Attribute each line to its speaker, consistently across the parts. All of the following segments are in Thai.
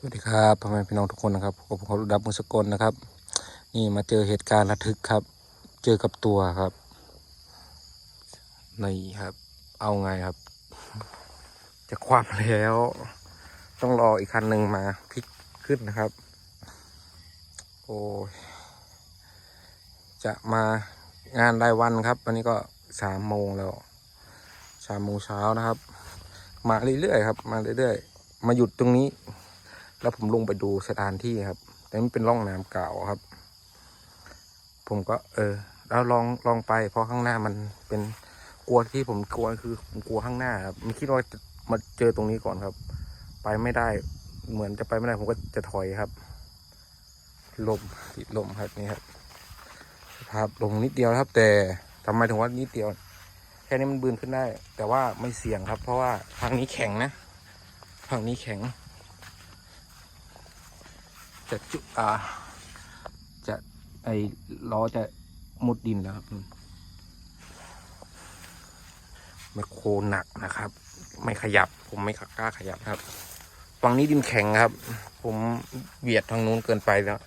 Speaker 1: สวัสดีครับพ่อแม่พี่น้องทุกคนนะครับผมขอรุดับมือสกลนะครับ นี่มาเจอเหตุการณ์ระทึกครับ เจอกับตัวครับนี่ครับ เอาไงครับ จะคว่ำแล้ว ต้องรออีกคันหนึ่งมาพลิกขึ้นนะครับ โอ้จะมางานรายวันครับ วันนี้ก็สามโมงแล้วสามโมงเช้านะครับ มาเรื่อยๆครับ มาเรื่อยๆ มาหยุดตรงนี้ แล้วผมลงไปดูสถานที่ครับ แต่มันเป็นร่องน้ำเก่าครับ ผมก็ เออแล้วลองลองไป เพราะข้างหน้ามันเป็นกลัวที่ผมกลัวคือผมกลัวข้างหน้าครับไม่คิดว่าจะมาเจอตรงนี้ก่อนครับ ไปไม่ได้ เหมือนจะไปไม่ได้ ผมก็จะถอยครับ ลมติดลมครับนี่ครับสภาพลงนิดเดียวครับ แต่ทำไมถึงว่านิดเดียว แค่นี้มันบืนขึ้นได้ แต่ว่าไม่เสี่ยงครับ เพราะว่าทางนี้แข็งนะทางนี้แข็ง จะจุอ่าจะไอล้อจะมุดดินแล้วครับไมคโคหนักนะครับ ไม่ขยับ ผมไม่กล้าขยับครับฝั่งนี้ดินแข็งครับ ผมเบียดทางนู้นเกินไปแล้ว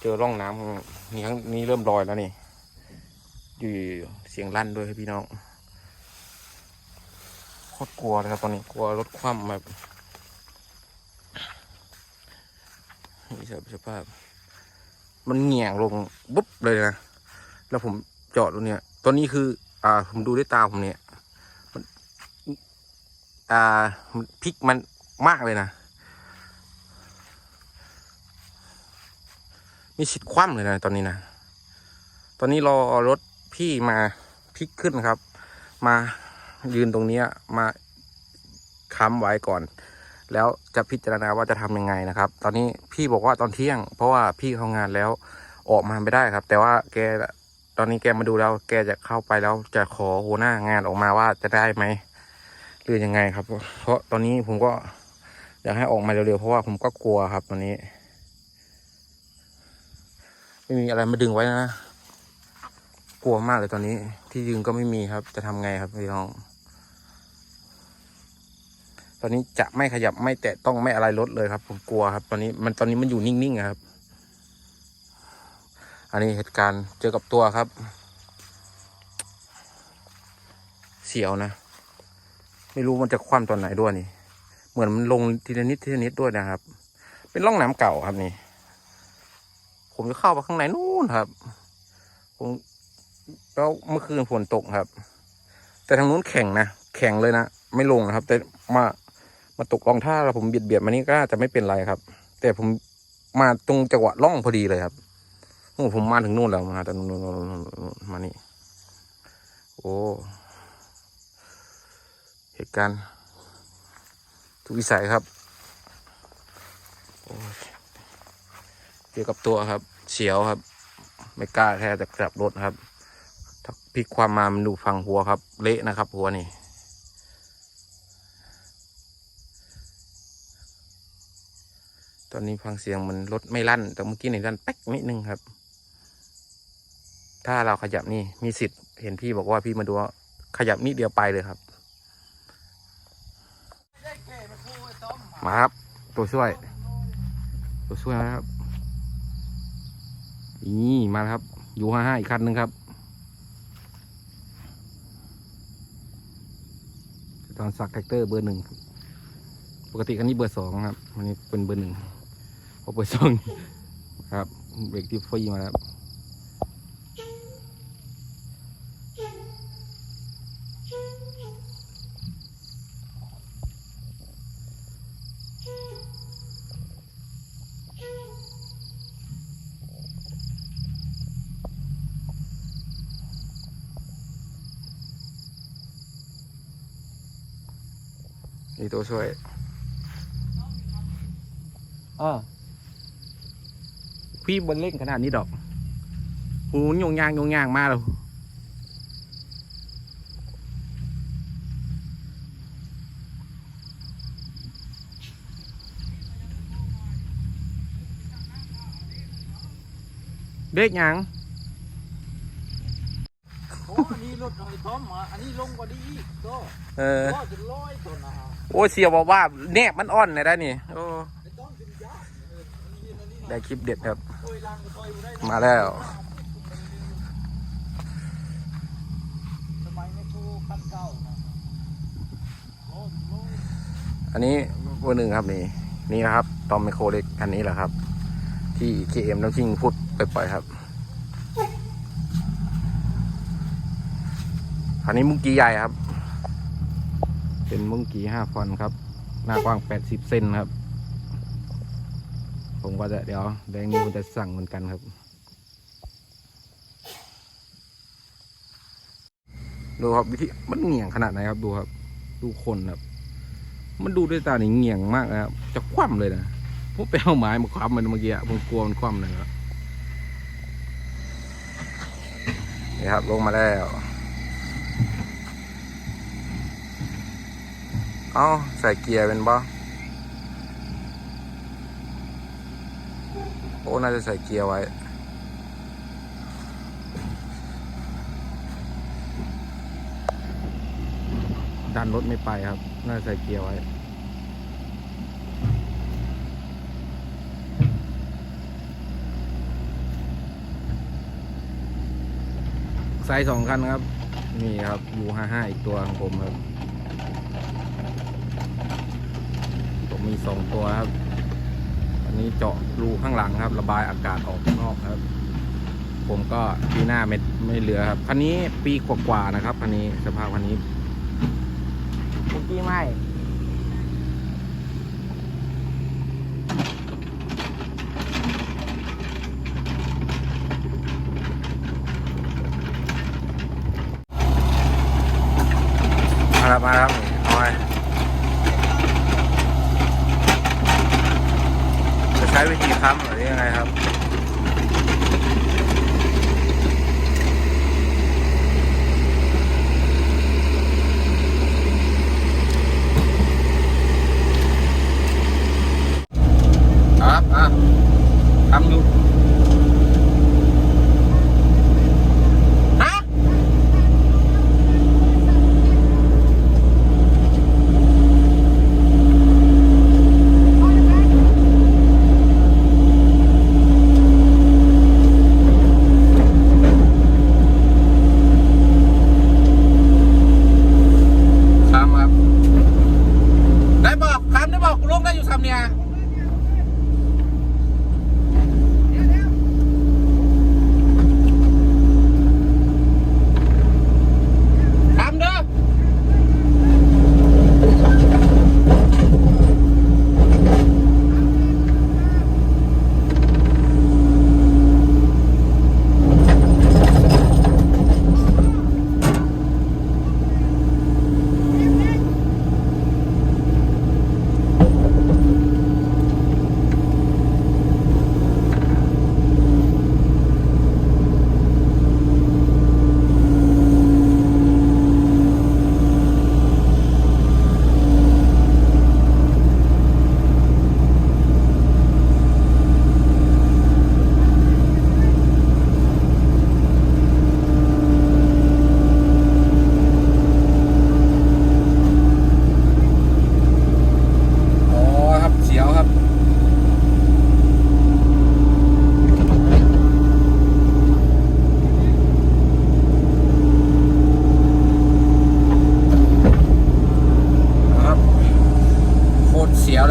Speaker 1: เจอร่องน้ำนี่ครั้งนี้เริ่มลอยแล้วนี่อยู่เสียงลั่นด้วยครับพี่น้องโคตรกลัวเลยครับตอนนี้กลัวรถคว่ำแบบ นี่สภาพ มันแหง่งลงปุ๊บเลยนะ แล้วผมจอดตรงเนี้ย ตอนนี้คือ อ่า ผมดูด้วยตาผมเนี่ย มัน อ่าพลิกมันมากเลยนะ มีสิทธิ์คว่ำเลยนะตอนนี้นะ ตอนนี้รอรถพี่มาพลิกขึ้นครับ มายืนตรงเนี้ยมาค้ำไว้ก่อน แล้วจะพิจารณาว่าจะทำยังไงนะครับ ตอนนี้พี่บอกว่าตอนเที่ยง เพราะว่าพี่เข้างานแล้วออกมาไม่ได้ครับ แต่ว่าแกตอนนี้แกมาดูแล้วแกจะเข้าไปแล้วจะขอหัวหน้างานออกมาว่าจะได้ไหมหรือยังไงครับ เพราะตอนนี้ผมก็อยากให้ออกมาเร็วๆเพราะว่าผมก็กลัวครับตอนนี้ ไม่มีอะไรมาดึงไว้นะกลัวมากเลยตอนนี้ ที่ดึงก็ไม่มีครับ จะทำไงครับพี่น้อง ตอนนี้จะไม่ขยับไม่แตะต้องไม่อะไรลดเลยครับ ผมกลัวครับ ตอนนี้มันตอนนี้มันอยู่นิ่งๆครับ อันนี้เหตุการณ์เจอกับตัวครับ เสียวนะ ไม่รู้มันจะคว่ำตอนไหนด้วยนี่ เหมือนมันลงทีละนิดทีละนิดด้วยนะครับ เป็นร่องน้ำเก่าครับนี่ ผมจะเข้าไปข้างในนู่นครับ ผมแล้วเมื่อคืนฝนตกครับ แต่ทางนู้นแข็งนะแข็งเลยนะไม่ลงนะครับ แต่มา มาตกรองท่าแล้วผมเบียดเบียดมานี่ก็จะไม่เป็นไรครับ แต่ผมมาตรงจังหวะล่องพอดีเลยครับโอ้ผมมาถึงนู่นแล้วมาแต่นู่นมานี่โอ้เหตุการณ์ทุกวิสัยครับเกี่ยวกับตัวครับเสียวครับ ไม่กล้าแค่จะกลับรถครับถ้าพลิกความมามันดูฟังหัวครับ เละนะครับ หัวนี่ ตอนนี้ฟังเสียงมันรถไม่ลั่น แต่เมื่อกี้ในลั่นแป๊กนิดนึงครับ ถ้าเราขยับนี่มีสิทธิ์เห็นพี่บอกว่าพี่มาดูขยับนิดเดียวไปเลยครับ มาครับ ตัวช่วย ตัวช่วยนะครับนี่มาครับยูห้าห้าอีกคันหนึ่งครับตอนสักแท็กเตอร์เบอร์หนึ่งปกติคันนี้เบอร์สองครับอันนี้เป็นเบอร์หนึ่ง พอเบอร์สองครับเบรกที่ฟรีมาแล้วครับนี่ตัวช่วยอ่า พี่บนเล่งขนาดนี้ดอกหูยงยางยงยางมาแล้วเด็กยัง
Speaker 2: โอ้อันนี้รถหอยท้อมอะอันนี้ลงกว่านี้อีกก็
Speaker 1: เออ
Speaker 2: ก็จะร้อยต้นนะฮะ
Speaker 1: โอ้ยเสียบอกว่าแนบมันอ่อนเลยได้นี่โอ้
Speaker 2: ได้
Speaker 1: คลิปเด็ดครับ มาแล้ว
Speaker 2: สมันนะโอ้โห
Speaker 1: อันนี้เบอร์หนึ่งครับนี่นี่นะครับตอมไมโครเล็กอันนี้แหละครับ ที่ KM น้ำชิงพูดไปปล่อยๆครับอันนี้มุ้งกีใหญ่ครับ เป็นมุ้งกีห้าฟอนครับ หน้ากว้างแปดสิบเซนครับ ผมก็จะเดี๋ยวแบงค์นี้มันจะสั่งเหมือนกันครับ ดูครับวิธีมันเหงี่ยงขนาดไหนครับดูครับ ดูคนครับ มันดูด้วยตาหนิเหงี่ยงมากนะครับ จะคว่ำเลยนะผมไปเอาไม้มาคว่ำมันเมื่อกี้ผมกลัวมันคว่ำเลยครับนี่ครับลงมาแล้ว เอาใส่เกียร์เป็นบ่ โอ้น่าจะใส่เกียร์ไว้ ดันรถไม่ไปครับ น่าจะใส่เกียร์ไว้ไซส์สองคันครับ นี่ครับยูห้าห้าอีกตัวของผมครับ ผมมีสองตัวครับ อันนี้เจาะรูข้างหลังครับ ระบายอากาศออกข้างนอกครับ ผมก็ปีหน้าไม่ไม่เหลือครับคันนี้ปีกว่าๆนะครับคันนี้สภาพคันนี้เมื่อกี้ไม่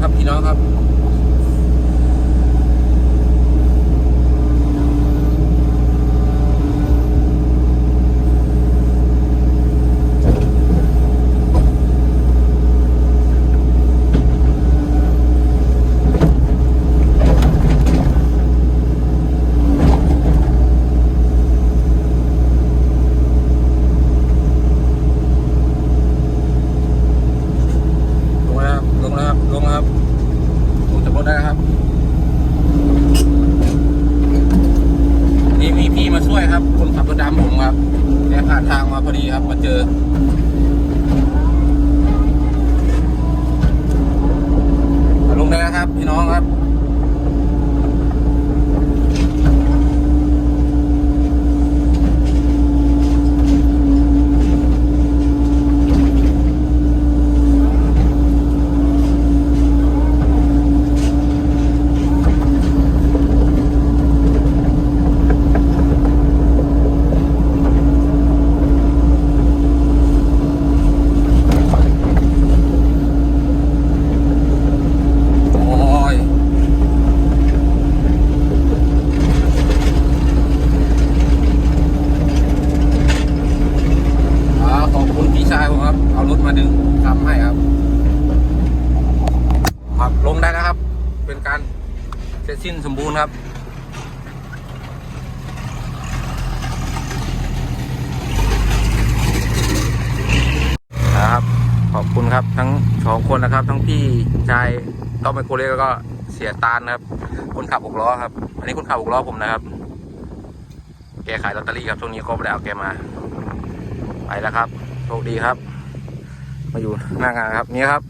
Speaker 1: ครับพี่น้องครับ ลงแล้วครับ ลงแล้วครับ ลงแล้วครับลงจากรถได้แล้วครับ นี่มีพี่มาช่วย คนขับรถดำผมครับแกผ่านทางมาพอดีครับมาเจอลงได้แล้วครับ พี่น้องครับ ลงได้แล้วครับ เป็นการเสร็จสิ้ นสมบูรณ์ครับ นะครับ ขอบคุณครับทั้งสองคนนะครับ ทั้งพี่ชายต้อมไมโครเล็กแล้วก็เสียตาลนครับ คนขับหกล้อครับ อันนี้คนขับหกล้อผมนะครับ แกขายลอตเตอรี่ครับช่วงนี้ก็ไม่ได้เอาแกมา ไปแล้วครับ โชคดีครับ มาอยู่หน้างานครับ นี่ครับ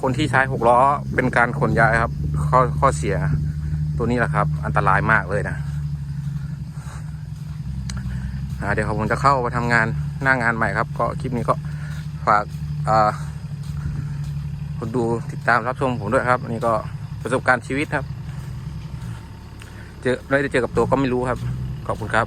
Speaker 1: คนที่ใช้หกล้อเป็นการขนย้ายครับ ข้อข้อเสีย ตัวนี้แหละครับ อันตรายมากเลยนะเดี๋ยวผมจะเข้าไปทำงานหน้างานใหม่ครับ ก็คลิปนี้ก็ฝากคนดูติดตามรับชมผมด้วยครับอันนี้ก็ประสบการณ์ชีวิตครับ เจอไม่ได้เจอกับตัวก็ไม่รู้ครับ ขอบคุณครับ